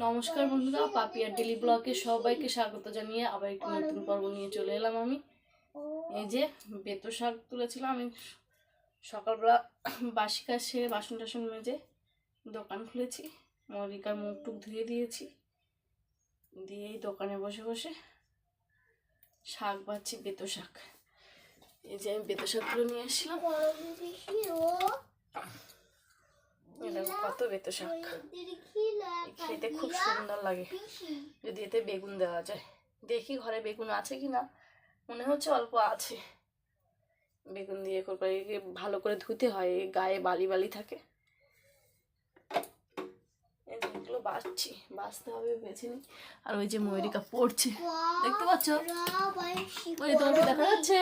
নমস্কার বন্ধুরা পাপিয়া ডেলি ব্লগে সবাইকে স্বাগত জানিয়ে আবার একটি নতুন পর্ব নিয়ে চলে এলাম আমি। এই যে বেতো শাক তুলেছিলাম আমি সকালবেলা বাসি কাজ সেরে বাসন টাসন মেজে দোকান খুলেছি মরিকার মুখ টুক ধুয়ে দিয়েছি। দিয়ে দোকানে বসে বসে শাক বাচ্ছি বেতো শাক। এই যে আমি বেতো শাকগুলো নিয়ে এসেছিলাম কত বেতো শাক। খেতে খুব সুন্দর লাগে। যদি এতে বেগুন দেওয়া যায়। দেখি ঘরে বেগুন আছে কি না মনে হচ্ছে অল্প আছে। বেগুন দিয়ে করে ভালো করে ধুতে হয়। গায়ে বালি বালি থাকে। এগুলো বাছছি বাছতে হবে বেছে নি। আর ওই যে ময়ূরিকা পড়ছে। দেখতে পাচ্ছ? ওই তোমাকে দেখা যাচ্ছে।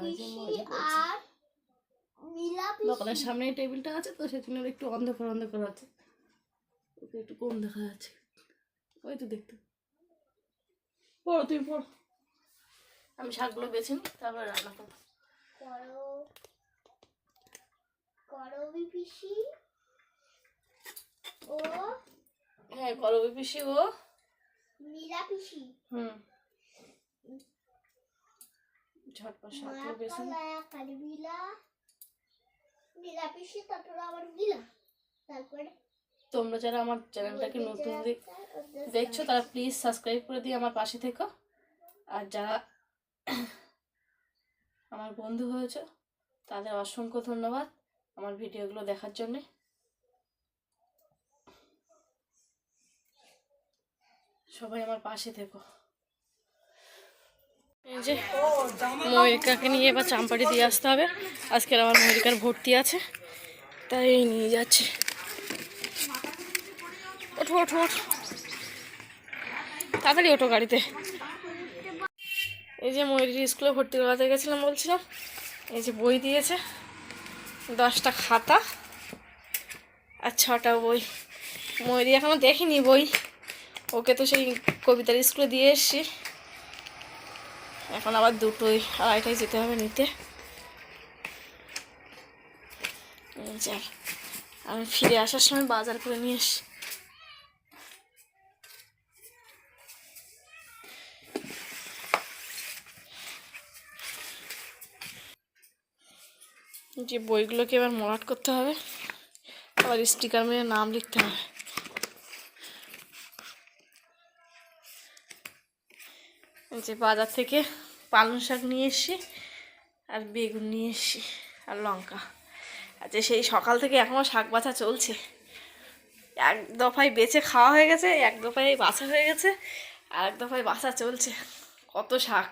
ওই যে দোকানের সামনে টেবিলটা আছে তো সেজন্য একটু অন্ধকার অন্ধকার আছে। ওকে একটু কম দেখা যাচ্ছে। ওই তো দেখতে। পড়ো তুমি পড়ো। আমি শাকগুলো বেছে নিই তারপরে রান্না করব। ও। হ্যাঁ করবি পিসি ও। নীলা পিসি হুম। ঝটপট শাকগুলো বেছে নিই। মায়া কালিবিলা নীলা পিসি তারপর আবার গিলা তারপরে তোমরা যারা আমার চ্যানেলটাকে নতুন দেখ- দেখছ তারা প্লিজ সাবস্ক্রাইব করে দিয়ে আমার পাশে থেকো। আর যারা আমার বন্ধু হয়েছে তাদের অসংখ্য ধন্যবাদ আমার ভিডিওগুলো দেখার জন্যে। সবাই আমার পাশে থেকো। এই যে ময়ূরিকাকে নিয়ে এবার চাম্পাটি দিয়ে আসতে হবে। আজকের আমার ময়ূরিকার ভর্তি আছে, তাই নিয়ে যাচ্ছে। ওঠো ওঠো ওঠো। তাড়াতাড়ি ওঠো গাড়িতে। এই যে ময়ূরী স্কুলে ভর্তি করাতে গেছিলাম বলছিলাম, এই যে বই দিয়েছে, দশটা খাতা আর ছটা বই। ময়ূরী এখনও দেখিনি বই, ওকে তো সেই কবিতার স্কুলে দিয়ে এসছি। এখন আবার দুটোই, আড়াইটায় যেতে হবে নিতে। এই যে, আমি ফিরে আসার সময় বাজার করে নিয়ে এসছি যে বইগুলোকে এবার মরাট করতে হবে, আবার স্টিকার মেরে নাম লিখতে হবে। যে বাজার থেকে পালং শাক নিয়ে এসছি আর বেগুন নিয়ে এসছি আর লঙ্কা। আচ্ছা সেই সকাল থেকে এখনও শাক বাছা চলছে। এক দফায় বেছে খাওয়া হয়ে গেছে, এক দফায় বাছা হয়ে গেছে, আর এক দফায় বাছা চলছে। কত শাক।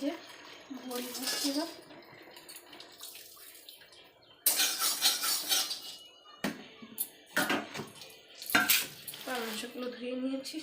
যে বড়ি ভাজছি এবার। পালং শাকগুলো ধুয়ে নিয়েছি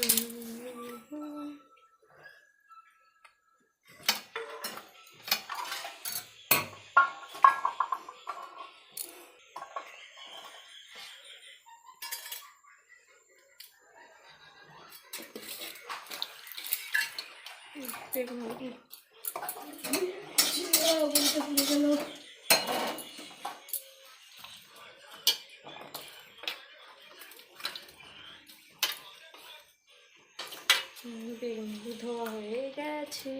嗯，这个嗯，嗯，需要我们这个呢。বেগুন ধোয়া হয়ে গেছে।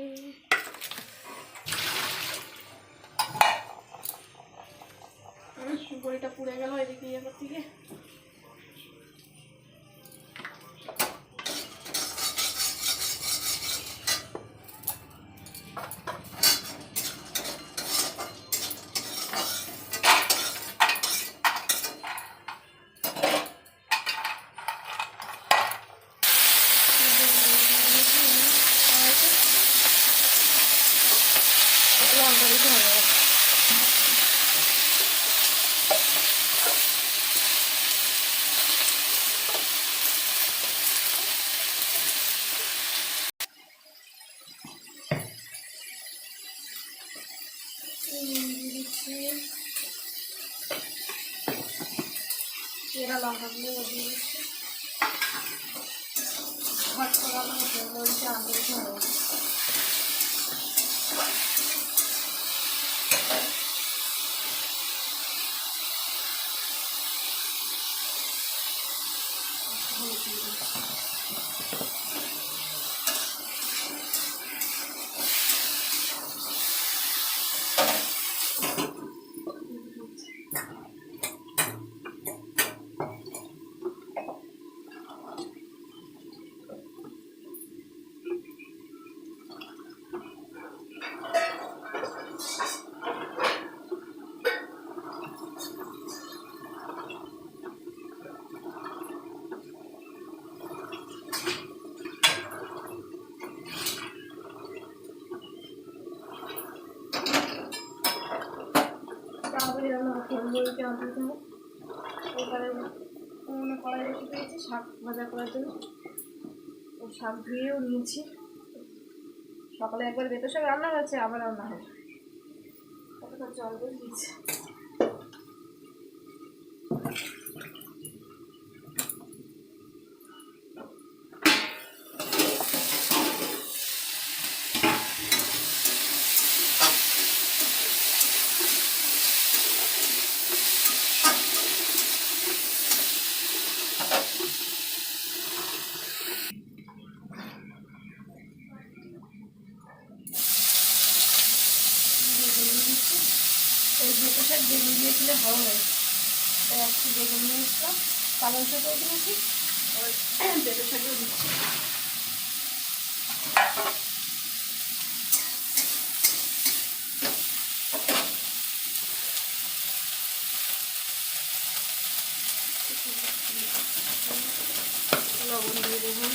বড়িটা পুড়ে গেল এদিকে ইয়ে করতে গিয়ে লঙ্কা দিতে হবে এবার। এরা লঙ্কাগুলো দিয়ে দিচ্ছি ভাত করা হয়েছে বলছে আগে হবে তারপরে রান্না করতে হবে দিতে হবে এবারে উনুনে কড়াই রেখে দিয়েছি শাক ভাজা করার জন্য। ও শাক ধুয়েও নিয়েছি সকালে একবার বেতর শাক রান্না হয়েছে আবার রান্না হবে কতটা জল দিয়ে দিয়েছি বেগুন দিয়েছিলে হবে তাই একটু বেগুন নিয়ে এসলাম পালং শাকও দিয়েছি। বেতো শাকও দিচ্ছি। লবণ দিয়ে দেবো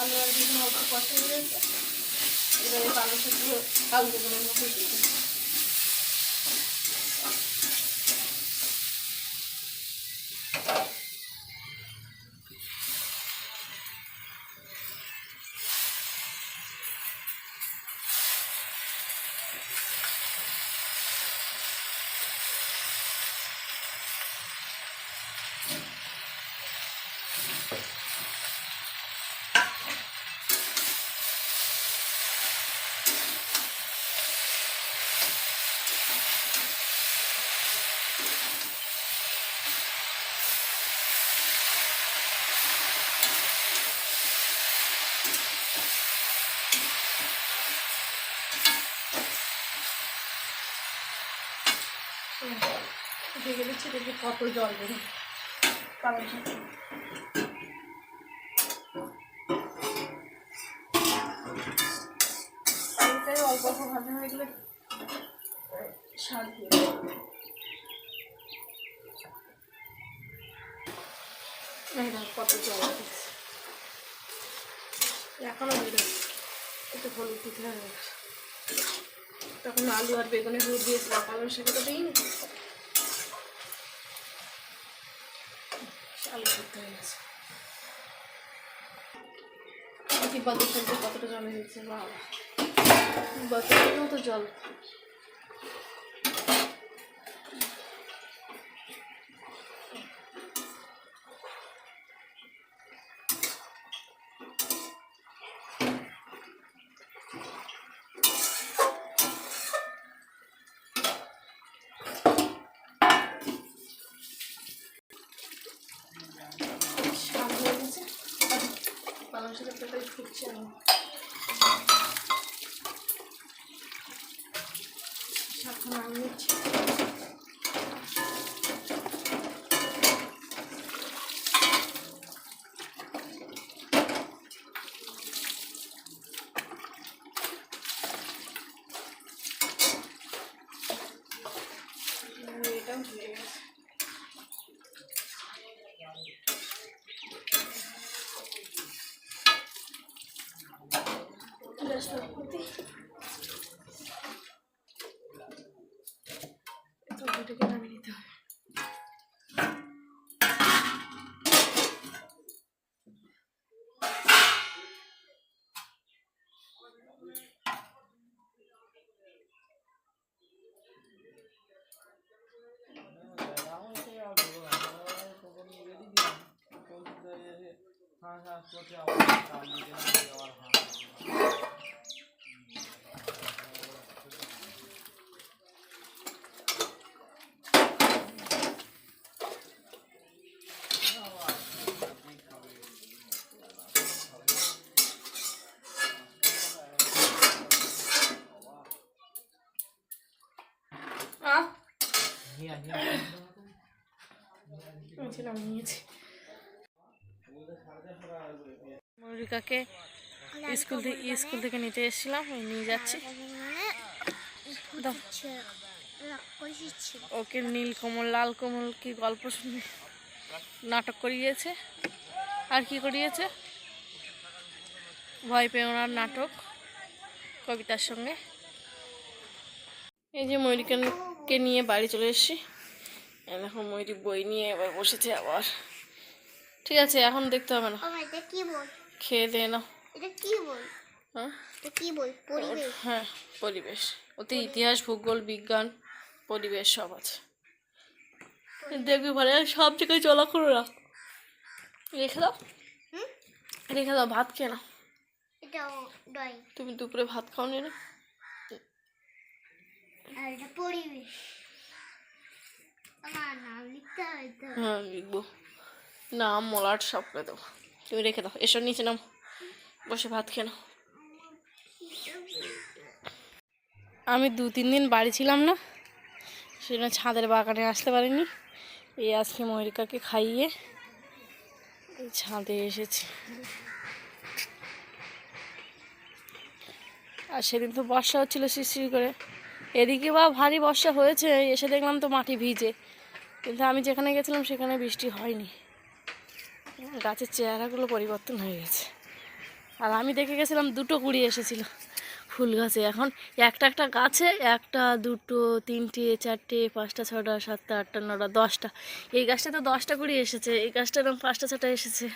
আলু আর বেগুন অল্প কষে রয়েছে এবারে পালং শাকগুলো আলু বেগুনের মধ্যে কত জল আলুটাই অল্প অল্প ভাজা হয়ে গেলে দিয়ে দেবো। কত জল দিচ্ছে। এখনও বেরোচ্ছে একটু হলুদ দিতে তখন আলু আর বেগুনের দুধ দিয়েছিলাম শাকে তো চালু করতে হয়েছে সবজি কতটা জল হয়েছে বাবা বোতলের মতো জল শাক হয়ে গেছে পালং শাকের ফুটছে আমি তরকারিটাকে নামিয়ে নিতে হবে। আহ নিয়েছি নামিয়ে নিয়েছি মৌরিকাকে স্কুল থেকে স্কুল থেকে নিতে এসেছিলাম নিয়ে যাচ্ছি। ওকে নীল কমল, লাল কমল, কি গল্প শুনে নাটক করিয়েছে। আর কি করিয়েছে? ভয় পেওনার নাটক, কবিতার সঙ্গে। এই যে ময়ূরিকানকে নিয়ে বাড়ি চলে এসেছি। দেখো, ময়ূরী বই নিয়ে এবার বসেছে আবার। ঠিক আছে, এখন দেখতে হবে না। খেয়ে দে না এটা কি বই হ্যাঁ? এটা কি বই পরিবেশ? হ্যাঁ পরিবেশ। ওতে ইতিহাস ভূগোল বিজ্ঞান পরিবেশ সব আছে। দেখবি ভালো সব জায়গায় চলা করো না। রেখে দাও। রেখে দাও ভাত খেয়ে না এটা তুমি দুপুরে ভাত খাও নি? না পরিবেশ। হয় লিখব। নাম মলাট সব করে দেবো। তুমি রেখে দাও। এসব নিচে নাও বসে ভাত খেয়ে নাও। আমি দু তিন দিন বাড়ি ছিলাম না, সেজন্য ছাদের বাগানে আসতে পারিনি। এই আজকে ময়ূরিকাকে খাইয়ে ছাদে এসেছি। আর সেদিন তো বর্ষা হচ্ছিল শিরশির করে। এদিকে বা ভারী বর্ষা হয়েছে, এসে দেখলাম তো মাটি ভিজে। কিন্তু আমি যেখানে গেছিলাম, সেখানে বৃষ্টি হয়নি। গাছের চেহারাগুলো পরিবর্তন হয়ে গেছে। আর আমি দেখে গেছিলাম দুটো কুড়ি এসেছিল ফুল গাছে। এখন একটা একটা গাছে, একটা, দুটো, তিনটে, চারটে, পাঁচটা, ছটা, সাতটা, আটটা, নটা, দশটা। এই গাছটা তো দশটা কুড়ি এসেছে, এই গাছটা এরকম পাঁচটা, ছটা এসেছে।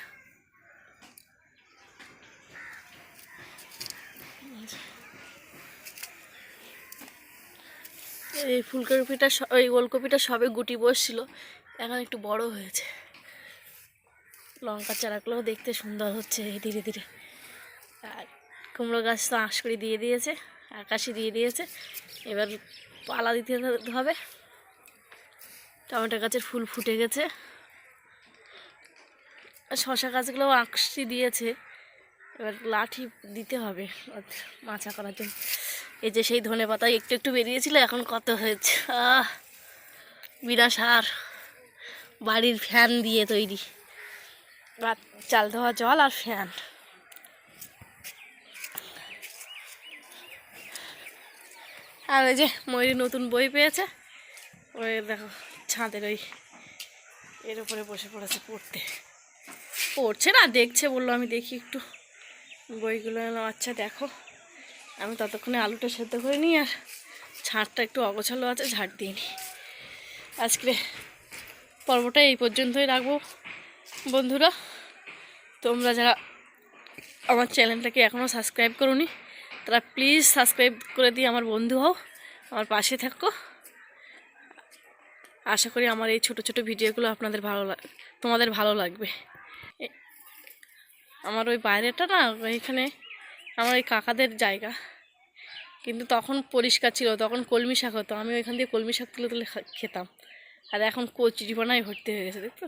এই ফুলকপিটা ওই ওলকপিটা সবে গুটি বসছিল, এখন একটু বড় হয়েছে। লঙ্কার চারাগুলোও দেখতে সুন্দর হচ্ছে ধীরে ধীরে। আর কুমড়ো গাছ তো আঁশ করে দিয়ে দিয়েছে, আকাশি দিয়ে দিয়েছে। এবার পালা দিতে হবে। টমেটো গাছের ফুল ফুটে গেছে। শশা গাছগুলোও আঁকশি দিয়েছে। এবার লাঠি দিতে হবে মাছা করার জন্য। এই যে সেই ধনে পাতা একটু একটু বেরিয়েছিল, এখন কত হয়েছে? বিনা সার। বাড়ির ফ্যান দিয়ে তৈরি। বা চাল ধোয়া জল আর ফ্যান। আর ওই যে ময়ূরী নতুন বই পেয়েছে, ওই দেখো ছাদের ওই এর উপরে বসে পড়েছে পড়তে। পড়ছে না, দেখছে, বলল আমি দেখি একটু। বইগুলো এলাম আচ্ছা দেখো। আমি ততক্ষণে আলুটা সেদ্ধ করে নিই আর ছাড়টা একটু অগোছালো আছে ঝাড় দিয়ে নিই। আজকে পর্বটা এই পর্যন্তই রাখব। বন্ধুরা, তোমরা যারা আমার চ্যানেলটাকে এখনও সাবস্ক্রাইব করোনি, তারা প্লিজ সাবস্ক্রাইব করে দিয়ে আমার বন্ধু হও, আমার পাশে থাকো। আশা করি আমার এই ছোট ছোট ভিডিওগুলো আপনাদের ভালো তোমাদের ভালো লাগবে। আমার ওই বাইরেটা না, ওইখানে আমার ওই কাকাদের জায়গা। কিন্তু তখন পরিষ্কার ছিল, তখন কলমি শাক হতো। আমি ওইখান দিয়ে কলমি শাক তুলে তুলে খেতাম। আর এখন কচুরি বানায় ভর্তি হয়ে গেছে দেখতো